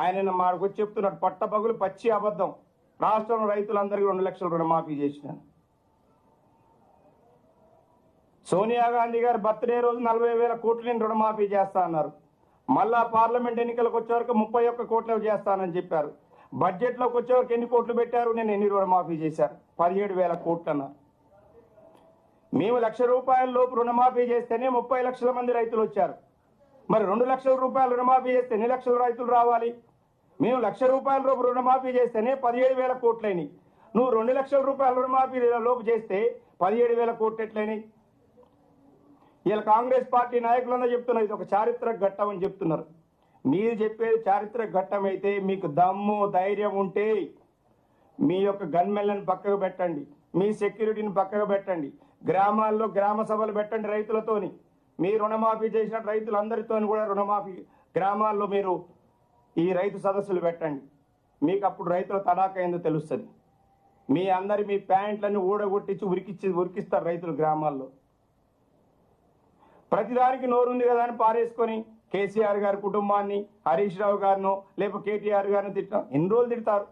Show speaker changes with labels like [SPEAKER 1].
[SPEAKER 1] ఆయన మాకు వచ్చి చెప్తున్నాడు పట్టపగులు పచ్చి అబద్ధం. రాష్ట్రంలో రైతులందరికీ రెండు లక్షల రుణమాఫీ చేసినాను. సోనియా గాంధీ గారు బర్త్డే రోజు నలభై వేల కోట్లు నేను రుణమాఫీ చేస్తా అన్నారు. మళ్ళా పార్లమెంట్ ఎన్నికలకు వచ్చే వరకు ముప్పై ఒక్క కోట్లు చేస్తానని చెప్పారు. బడ్జెట్లోకి వచ్చే వరకు ఎన్ని కోట్లు పెట్టారు? నేను ఎన్ని రుణమాఫీ చేశారు పదిహేడు వేల కోట్లు అన్నారు. మేము లక్ష రూపాయల లోపు రుణమాఫీ చేస్తేనే ముప్పై లక్షల మంది రైతులు వచ్చారు. మరి రెండు లక్షల రూపాయలు రుణమాఫీ చేస్తే ఎన్ని లక్షల రైతులు రావాలి? మేము లక్ష రూపాయల రుణమాఫీ చేస్తేనే పదిహేడు వేల కోట్లయినాయి. నువ్వు రెండు లక్షల రూపాయల రుణమాఫీ లోపు చేస్తే పదిహేడు వేల కోట్లు ఎట్లయినాయి? ఇలా కాంగ్రెస్ పార్టీ నాయకులందరూ చెప్తున్నారు ఇది ఒక చారిత్రక ఘట్టం అని చెప్తున్నారు. మీరు చెప్పేది చారిత్రక ఘట్టం అయితే మీకు దమ్ము ధైర్యం ఉంటే మీ యొక్క గన్మెన్లను పక్కకు పెట్టండి. మీ సెక్యూరిటీని పక్కకు పెట్టండి. గ్రామాల్లో గ్రామ సభలు పెట్టండి రైతులతోని. మీ రుణమాఫీ చేసిన రైతులందరితో కూడా రుణమాఫీ గ్రామాల్లో మీరు ఈ రైతు సదస్సులు పెట్టండి. మీకు అప్పుడు రైతుల తడాక ఏందో తెలుస్తుంది. మీ అందరి మీ ప్యాంట్లన్నీ ఊడగొట్టించి ఉరికిచ్చి ఉరికిస్తారు రైతులు గ్రామాల్లో. ప్రతిదానికి నోరుంది కదా అని పారేసుకొని కేసీఆర్ గారి కుటుంబాన్ని హరీష్ రావు గారినో లేకపోతే కేటీఆర్ గారిని తిట్టడం. ఎన్ని రోజులు తిడతారు?